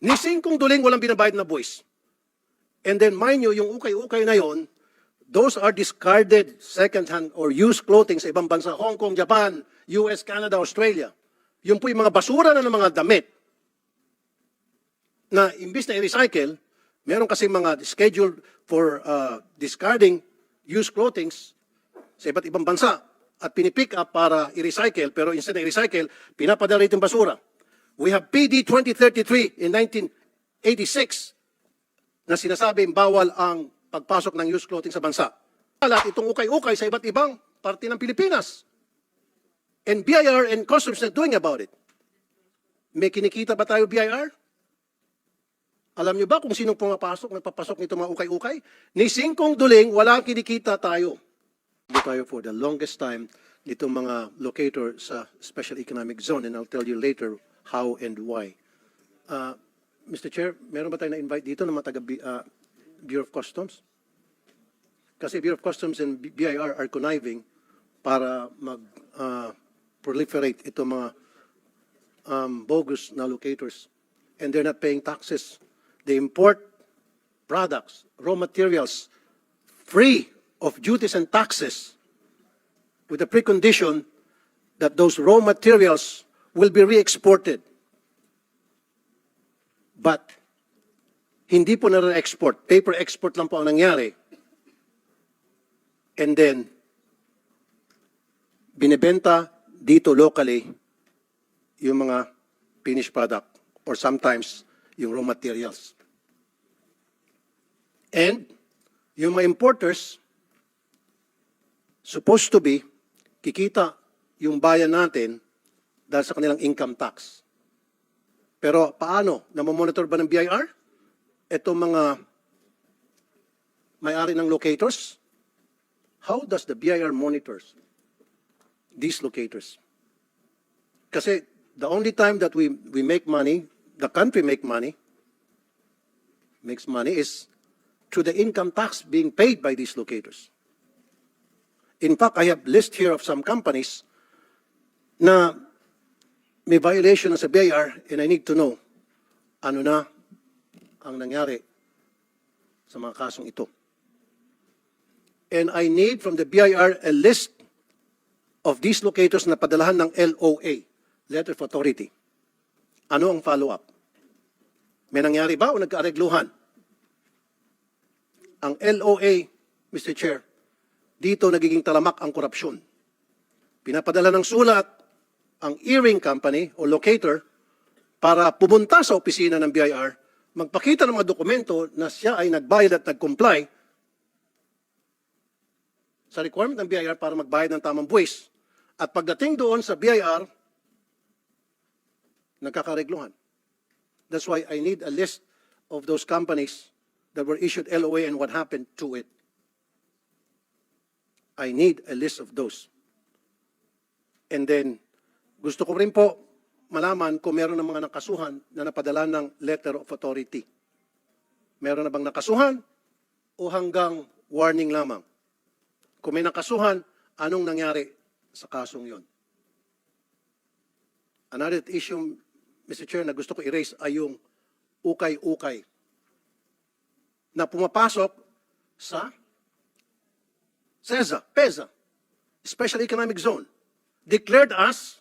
Ni singkong duling walang binabayad na buwis. And then mind you, yung ukay-ukay na yon, those are discarded second-hand or used clothing sa ibang bansa, Hong Kong, Japan, US, Canada, Australia. Yun po yung mga basura na ng mga damit na imbis na i-recycle, meron kasi mga scheduled for uh, discarding used clothing sa iba't ibang bansa at pinipick up para i-recycle pero instead na i-recycle, pinapadala itong basura. We have PD 2033 in 1986 na sinasabing bawal ang pagpasok ng used clothing sa bansa. Alat itong ukay-ukay sa iba't ibang parte ng Pilipinas. And BIR and Customs not doing about it. May kinikita ba tayo BIR? Alam niyo ba kung sinong pumapasok, nagpapasok nito mga ukay-ukay? Ni singkong duling, wala kinikita tayo. Hindi tayo for the longest time nitong mga locator sa Special Economic Zone and I'll tell you later how and why. Uh, Mr. Chair, meron ba tayo na-invite dito ng mga taga uh, Bureau of Customs? Kasi Bureau of Customs and BIR are conniving para mag uh, proliferate ito mga um, bogus na locators and they're not paying taxes. They import products, raw materials, free of duties and taxes with the precondition that those raw materials will be re-exported. But hindi po na-export. Paper export lang po ang nangyari. And then, binibenta dito locally yung mga finished product or sometimes yung raw materials. And yung mga importers, supposed to be, kikita yung bayan natin dahil sa kanilang income tax. Pero paano? Namomonitor ba ng BIR? Itong mga may-ari ng locators? How does the BIR monitors these locators? Kasi the only time that we, we make money, the country make money, makes money is through the income tax being paid by these locators. In fact, I have list here of some companies na may violation na sa BIR and I need to know ano na ang nangyari sa mga kasong ito. And I need from the BIR a list of these locators na padalahan ng LOA, Letter of Authority. Ano ang follow-up? May nangyari ba o nagkaaregluhan? Ang LOA, Mr. Chair, dito nagiging talamak ang korupsyon. Pinapadala ng sulat ang earring company o locator para pumunta sa opisina ng BIR, magpakita ng mga dokumento na siya ay nagbayad at nag-comply sa requirement ng BIR para magbayad ng tamang buwis. At pagdating doon sa BIR, nagkakaregluhan. That's why I need a list of those companies that were issued LOA and what happened to it. I need a list of those. And then, gusto ko rin po malaman kung meron ng mga nakasuhan na napadala ng letter of authority. Meron na bang nakasuhan o hanggang warning lamang? Kung may nakasuhan, anong nangyari sa kasong yon? Another issue, Mr. Chair, na gusto ko i-raise ay yung ukay-ukay na pumapasok sa CESA, PESA, Special Economic Zone, declared as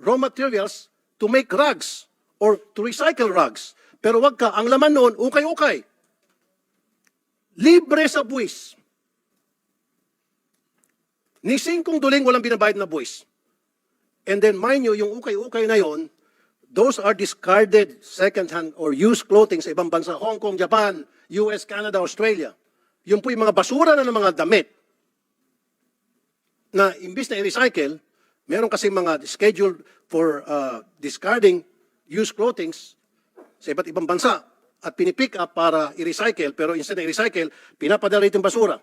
raw materials to make rugs or to recycle rugs. Pero wag ka, ang laman noon, ukay-ukay. Libre sa buwis. Ni singkong duling walang binabayad na buwis. And then mind you, yung ukay-ukay na yon, those are discarded second-hand or used clothing sa ibang bansa, Hong Kong, Japan, US, Canada, Australia. Yung po yung mga basura na ng mga damit na imbis na i-recycle, meron kasi mga scheduled for uh, discarding used clothing sa iba't ibang bansa at pinipick up para i-recycle pero instead na i-recycle, pinapadala itong basura.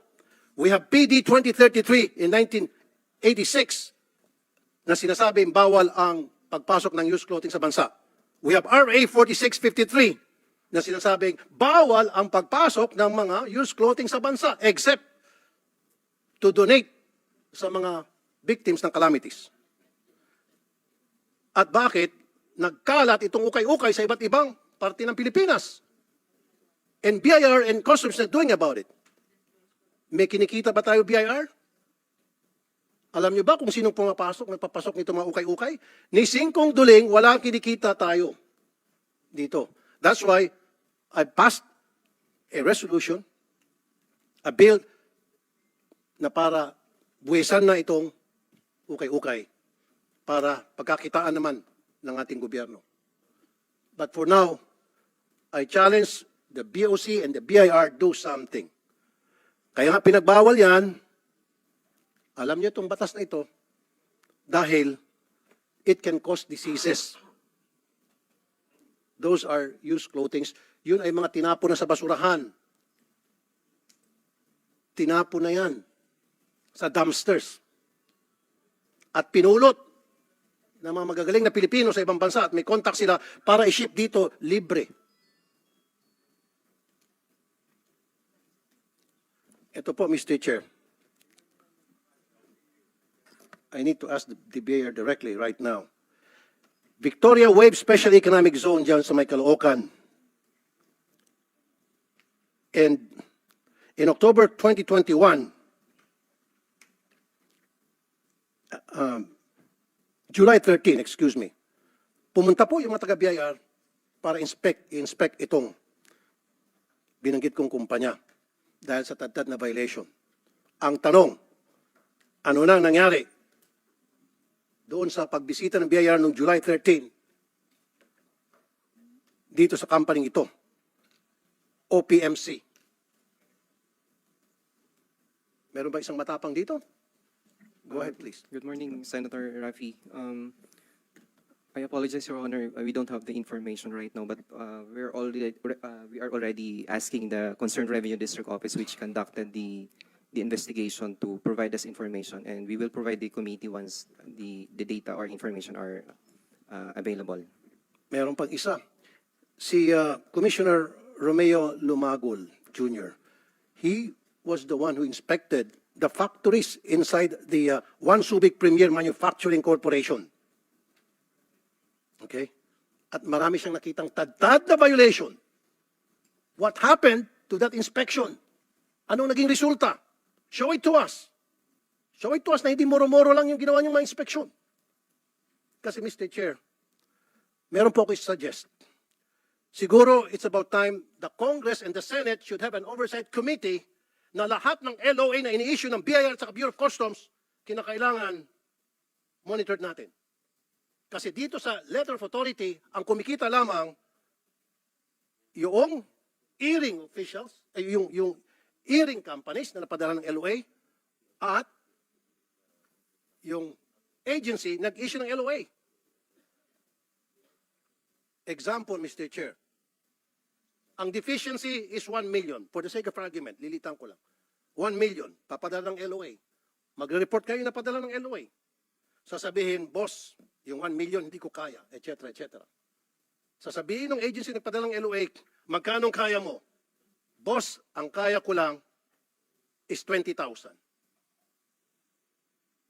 We have PD 2033 in 1986 na sinasabing bawal ang pagpasok ng used clothing sa bansa. We have RA 4653 na sinasabing bawal ang pagpasok ng mga used clothing sa bansa except to donate sa mga victims ng calamities. At bakit nagkalat itong ukay-ukay sa iba't ibang parte ng Pilipinas. And BIR and Customs not doing about it. May kinikita ba tayo BIR? Alam niyo ba kung sinong pumapasok, nagpapasok nito mga ukay-ukay? Ni Singkong Duling, wala kinikita tayo dito. That's why I passed a resolution, a bill na para buwesan na itong ukay-ukay para pagkakitaan naman ng ating gobyerno. But for now, I challenge the BOC and the BIR do something. Kaya nga pinagbawal yan, alam niyo itong batas na ito, dahil it can cause diseases. Those are used clothings. Yun ay mga tinapon na sa basurahan. Tinapon na yan sa dumpsters. At pinulot ng mga magagaling na Pilipino sa ibang bansa at may contact sila para i-ship dito libre. Ito po, Mr. Chair. I need to ask the, the mayor directly right now. Victoria Wave Special Economic Zone dyan sa may Caloocan. And in October 2021, um, July 13, excuse me, pumunta po yung mga taga-BIR para inspect, inspect itong binanggit kong kumpanya dahil sa tadtad na violation. Ang tanong, ano na nangyari doon sa pagbisita ng BIR noong July 13 dito sa company ito, OPMC. Meron ba isang matapang dito? Go ahead, please. Good morning, Senator Rafi. Um, I apologize, Your Honor, uh, we don't have the information right now, but uh, we're already, uh, we are already asking the concerned Revenue District Office, which conducted the, the investigation, to provide us information, and we will provide the committee once the, the data or information are uh, available. Meron pang isa. Si uh, Commissioner Romeo Lumagul Jr., he was the one who inspected the factories inside the uh, One Subic Premier Manufacturing Corporation. Okay? At marami siyang nakitang tad-tad na violation. What happened to that inspection? Anong naging resulta? Show it to us. Show it to us na hindi moro-moro lang yung ginawa niyong mga inspection. Kasi Mr. Chair, meron po ako suggest. Siguro it's about time the Congress and the Senate should have an oversight committee na lahat ng LOA na ini-issue ng BIR at Bureau of Customs, kinakailangan monitored natin. Kasi dito sa letter of authority, ang kumikita lamang yung earring officials, ay yung, yung earring companies na napadala ng LOA at yung agency nag-issue ng LOA. Example, Mr. Chair. Ang deficiency is 1 million. For the sake of argument, lilitan ko lang. 1 million, papadala ng LOA. Magre-report kayo na padala ng LOA. Sasabihin, boss, yung 1 million hindi ko kaya, etc. etc. Sasabihin ng agency nagpadala ng LOA, magkano kaya mo? Boss, ang kaya ko lang is 20,000.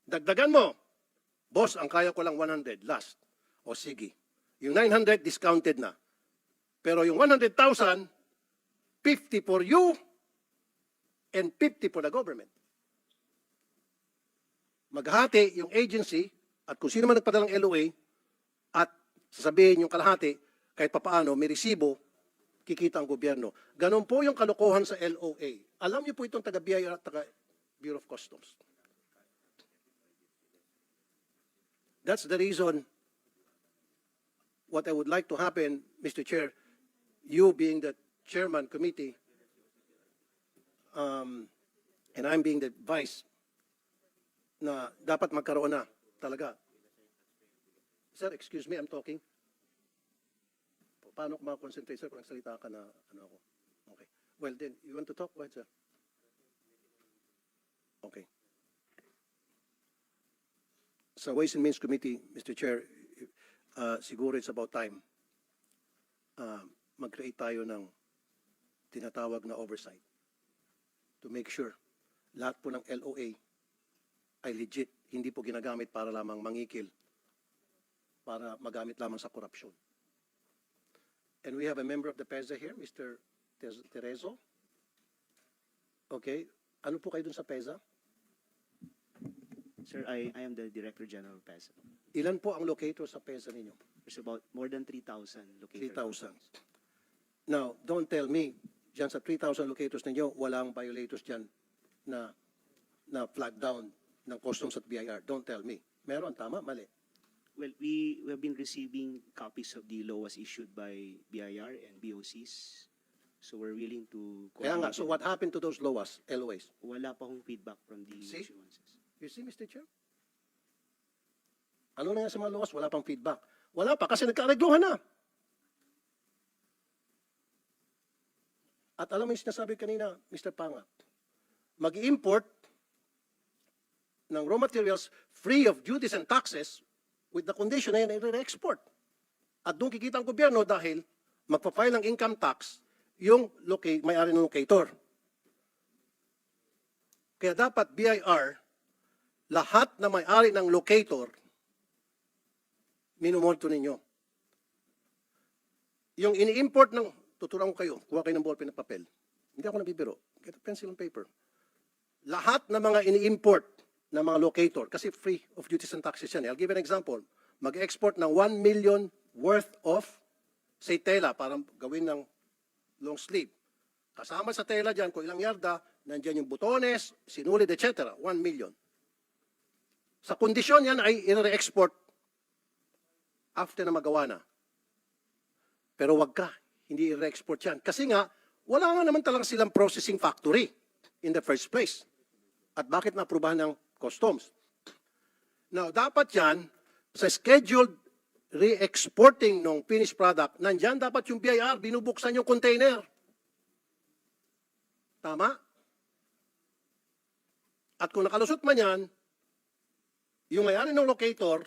Dagdagan mo, boss, ang kaya ko lang 100, last. O sige, yung 900 discounted na. Pero yung 100,000, 50 for you and 50 for the government. Maghati yung agency at kung sino man nagpadala ng LOA at sasabihin yung kalahati, kahit papaano, may resibo, kikita ang gobyerno. Ganon po yung kalokohan sa LOA. Alam niyo po itong taga-BIR at taga-Bureau of Customs. That's the reason what I would like to happen, Mr. Chair, you being the chairman committee, um, and I'm being the vice, na dapat magkaroon na talaga. Sir, excuse me, I'm talking. Paano ko ma-concentrate, sir, kung nagsalita ka na ano ako? Okay. Well, then, you want to talk? Go sir. Okay. Sa Ways and Means Committee, Mr. Chair, uh, siguro it's about time uh, mag-create tayo ng tinatawag na oversight to make sure lahat po ng LOA ay legit, hindi po ginagamit para lamang mangikil, para magamit lamang sa korupsyon. And we have a member of the PEZA here, Mr. Terezo. Okay, ano po kayo dun sa PEZA? Sir, I, I am the Director General of PESA. Ilan po ang locator sa PEZA ninyo? There's about more than 3,000 located. 3,000. Now, don't tell me, dyan sa 3,000 locators ninyo, walang violators dyan na, na flag down ng customs at BIR. Don't tell me. Meron, tama, mali. Well, we, we have been receiving copies of the law as issued by BIR and BOCs. So we're willing to. Kaya nga, so what happened to those LOAs, LOAs? Wala pa akong feedback from the See? issuances. You see, Mr. Chair? Ano na nga sa mga LOAs? Wala pang feedback. Wala pa kasi nagkaaregluhan na. At alam mo yung sinasabi kanina, Mr. Panga, mag-import ng raw materials free of duties and taxes with the condition na yan ay export At doon kikita ang gobyerno dahil magpa-file ng income tax yung may-ari ng locator. Kaya dapat BIR, lahat na may-ari ng locator, minumonitor ninyo. Yung ini-import ng, tuturuan ko kayo, kuha kayo ng ballpen at papel. Hindi ako nabibiro. Get a pencil and paper. Lahat na mga ini-import na mga locator, kasi free of duties and taxes yan. eh. I'll give an example. Mag-export ng 1 million worth of, say, tela, para gawin ng long sleeve. Kasama sa tela dyan, kung ilang yarda, nandyan yung butones, sinulid, etc. 1 million. Sa kondisyon yan ay i-re-export after na magawa na. Pero wag ka, hindi i-re-export yan. Kasi nga, wala nga naman talagang silang processing factory in the first place. At bakit naaprubahan ng customs? Now, dapat yan, sa scheduled re-exporting ng finished product, nandyan dapat yung BIR, binubuksan yung container. Tama? At kung nakalusot man yan, yung may-ari ng locator,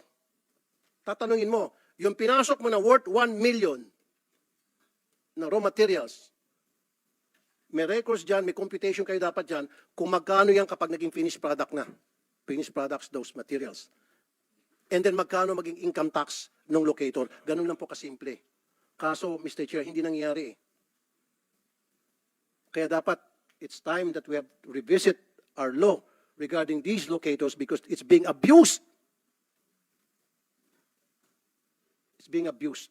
tatanungin mo, yung pinasok mo na worth 1 million na raw materials, may records dyan, may computation kayo dapat dyan, kung magkano yan kapag naging finished product na. Finished products, those materials. And then magkano maging income tax ng locator. Ganun lang po kasimple. Kaso, Mr. Chair, hindi nangyayari eh. Kaya dapat, it's time that we have to revisit our law regarding these locators because it's being abused. It's being abused.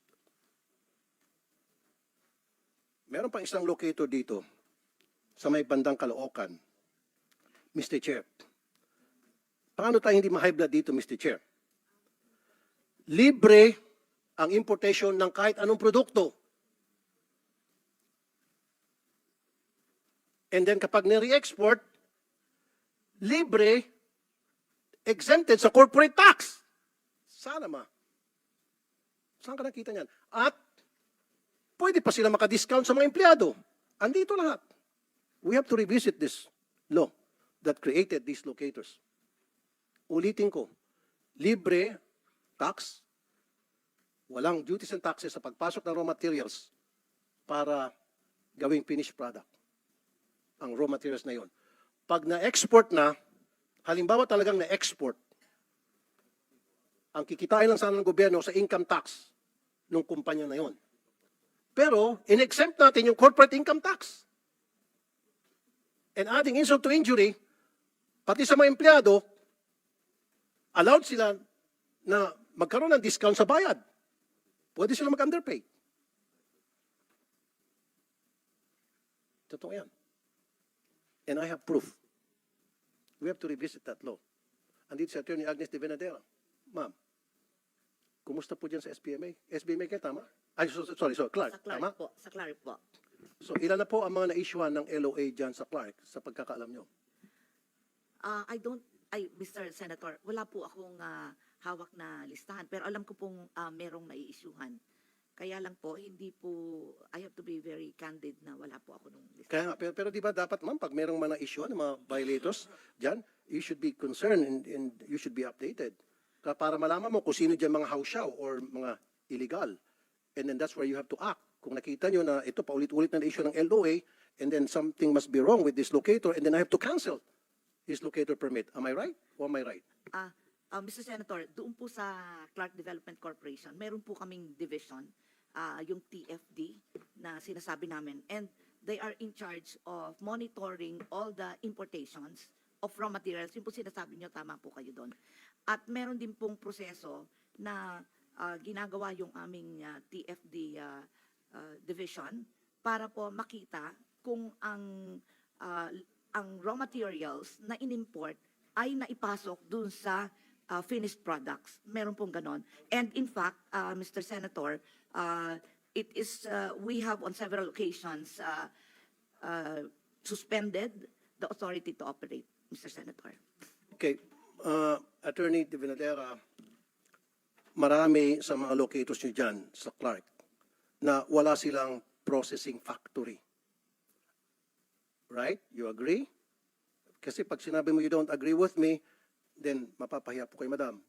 Meron pang isang locator dito sa may bandang Caloocan. Mr. Chair, paano tayo hindi ma-high dito, Mr. Chair? Libre ang importation ng kahit anong produkto. And then kapag nire-export, libre, exempted sa corporate tax. Sana ma. Saan ka nakita niyan? At pwede pa sila makadiscount sa mga empleyado. Andito lahat. We have to revisit this law that created these locators. Ulitin ko, libre tax, walang duties and taxes sa pagpasok ng raw materials para gawing finished product ang raw materials na yon. Pag na-export na, halimbawa talagang na-export, ang kikitain lang sana ng gobyerno sa income tax ng kumpanya na yon. Pero, in-exempt natin yung corporate income tax. And adding insult to injury, pati sa mga empleyado, allowed sila na magkaroon ng discount sa bayad. Pwede sila mag-underpay. Totoo yan. And I have proof. We have to revisit that law. Andito si Attorney Agnes de Venadera. Ma'am, kumusta po dyan sa SBMA? SBMA kayo, tama? Ay, so- so- sorry, sorry, Clark, Sa Clark tama? po, sa Clark po. So, ilan na po ang mga na-issuean ng LOA dyan sa Clark sa pagkakaalam nyo? Ah, I don't, ay, Mr. Senator, wala po akong ah, hawak na listahan, pero alam ko pong ah, merong nai-issuehan. Kaya lang po, hindi po, I have to be very candid na wala po ako nung listahan. Kaya nga, pero, pero di ba dapat ma'am, pag merong mga na-issue ng mga violators dyan, you should be concerned and, and you should be updated. Ka- Para malaman mo kung sino dyan mga hausyaw or mga illegal. And then that's where you have to act. Kung nakita nyo na ito paulit-ulit na issue ng LOA, and then something must be wrong with this locator, and then I have to cancel his locator permit. Am I right? Or am I right? Ah, ah, Mr. Senator, doon po sa Clark Development Corporation, meron po kaming division ah, yung TFD na sinasabi namin. And they are in charge of monitoring all the importations of raw materials. Yung po sinasabi nyo, tama po kayo doon. At meron din pong proseso na ah, ginagawa yung aming ah, TFD ah, ah, division para po makita kung ang ah, ang raw materials na inimport ay naipasok dun sa ah, finished products. Meron pong ganon. And in fact, ah, Mr. Senator, ah, it is, ah, we have on several occasions ah, ah, suspended the authority to operate, Mr. Senator. Okay, uh, Attorney De Venadera, marami sa mga locators nyo dyan sa Clark na wala silang processing factory. Right? You agree? Kasi pag sinabi mo you don't agree with me, then mapapahiya po kay madam.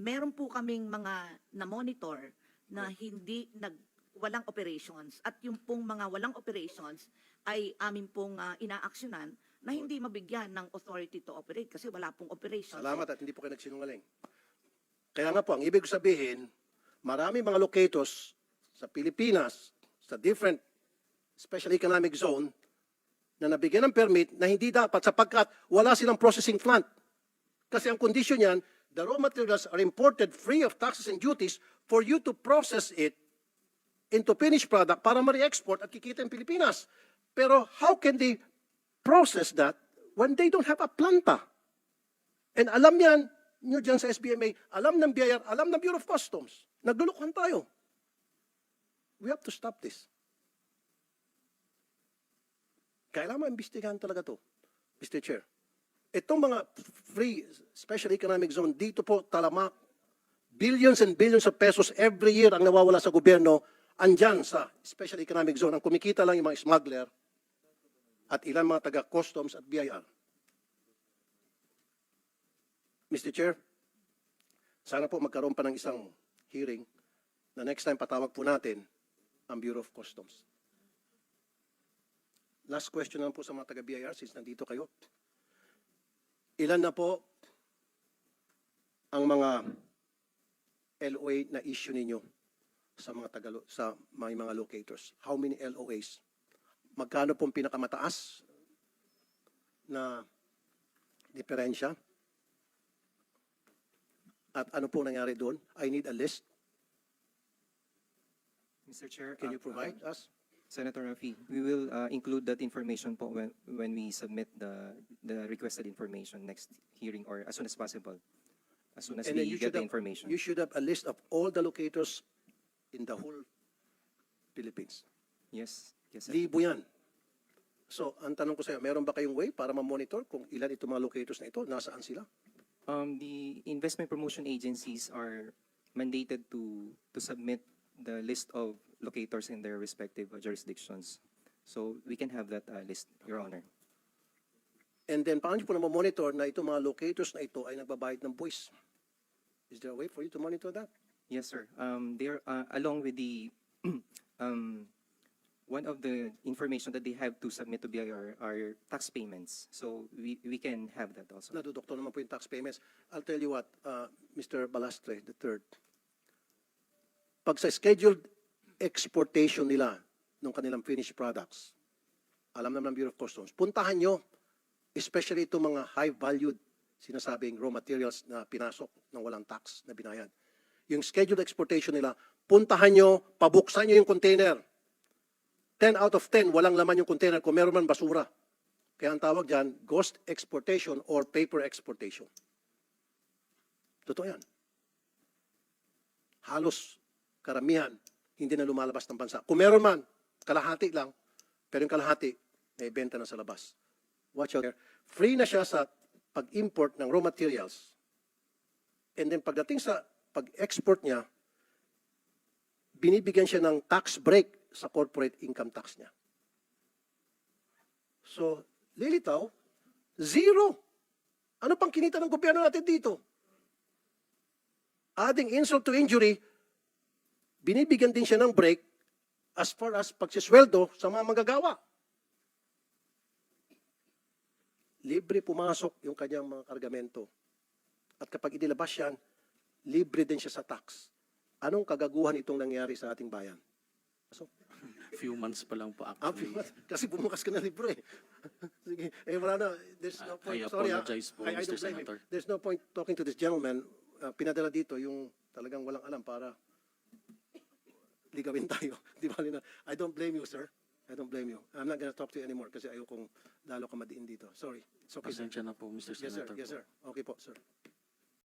Meron po kaming mga na-monitor na hindi nag walang operations at yung pong mga walang operations ay amin pong ah, inaaksyonan na hindi mabigyan ng authority to operate kasi wala pong operations. Salamat at hindi po kayo nagsinungaling. Kaya nga po, ang ibig sabihin, marami mga locators sa Pilipinas, sa different special economic zone, na nabigyan ng permit na hindi dapat sapagkat wala silang processing plant. Kasi ang condition niyan, the raw materials are imported free of taxes and duties for you to process it into finished product para ma-re-export at kikita ng Pilipinas. Pero how can they process that when they don't have a planta? And alam yan, nyo dyan sa SBMA, alam ng BIR, alam ng Bureau of Customs. Naglulukuhan tayo. We have to stop this. Kailangan imbestigahan talaga to, Mr. Chair. Itong mga free special economic zone, dito po talamak, billions and billions of pesos every year ang nawawala sa gobyerno, andyan sa special economic zone. Ang kumikita lang yung mga smuggler at ilan mga taga-customs at BIR. Mr. Chair, sana po magkaroon pa ng isang hearing na next time patawag po natin ang Bureau of Customs. Last question naman po sa mga taga-BIR since nandito kayo. Ilan na po ang mga LOA na issue ninyo sa mga taga sa may mga locators? How many LOAs? Magkano pong pinakamataas na diferensya? At ano po nangyari doon? I need a list. Mr. Chair. Can uh, you provide us? Senator Rafi, we will uh, include that information po when, when we submit the, the requested information next hearing or as soon as possible. As soon as And we you get the have- information. You should have a list of all the locators in the whole Philippines. Yes, yes, sir. Libo yan. So, ang tanong ko sa iyo, meron ba kayong way para ma-monitor kung ilan itong mga locators na ito, nasaan sila? Um, the investment promotion agencies are mandated to, to submit the list of locators in their respective uh, jurisdictions. So we can have that uh, list, Your Honor. And then, paano nyo po na monitor na itong mga locators na ito ay nagbabayad ng buwis? Is there a way for you to monitor that? Yes, sir. Um, they are, uh, along with the, um, one of the information that they have to submit to BIR are tax payments. So we, we can have that also. Nadudoktor naman po yung tax payments. I'll tell you what, uh, Mr. Balastre, the third. Pag sa scheduled exportation nila ng kanilang finished products, alam naman ng Bureau of Customs, puntahan nyo, especially itong mga high-valued sinasabing raw materials na pinasok ng walang tax na binayad. Yung scheduled exportation nila, puntahan nyo, pabuksan nyo yung container. 10 out of 10, walang laman yung container. Kung meron man basura. Kaya ang tawag dyan, ghost exportation or paper exportation. Totoo yan. Halos karamihan, hindi na lumalabas ng bansa. Kung meron man, kalahati lang, pero yung kalahati, may benta na sa labas. Watch out there. Free na siya sa pag-import ng raw materials. And then pagdating sa pag-export niya, binibigyan siya ng tax break sa corporate income tax niya. So, lilitaw, zero. Ano pang kinita ng gobyerno natin dito? Adding insult to injury, binibigyan din siya ng break as far as pagsisweldo sa mga manggagawa. Libre pumasok yung kanyang mga kargamento. At kapag inilabas yan, libre din siya sa tax. Anong kagaguhan itong nangyari sa ating bayan? So, Few months pa lang po ah, actually. kasi bumukas ka na libro eh. Sige, eh wala na. There's no I- point. I Sorry, ah. apologize po, Mr. blame him. Senator. There's no point talking to this gentleman. Uh, pinadala dito yung talagang walang alam para ligawin tayo. Di ba, Lina? I don't blame you, sir. I don't blame you. I'm not gonna talk to you anymore kasi ayokong lalo ka madiin dito. Sorry. It's okay, sir. Pasensya na po, Mr. Yes, sir. Senator. Yes, po. sir. Okay po, sir.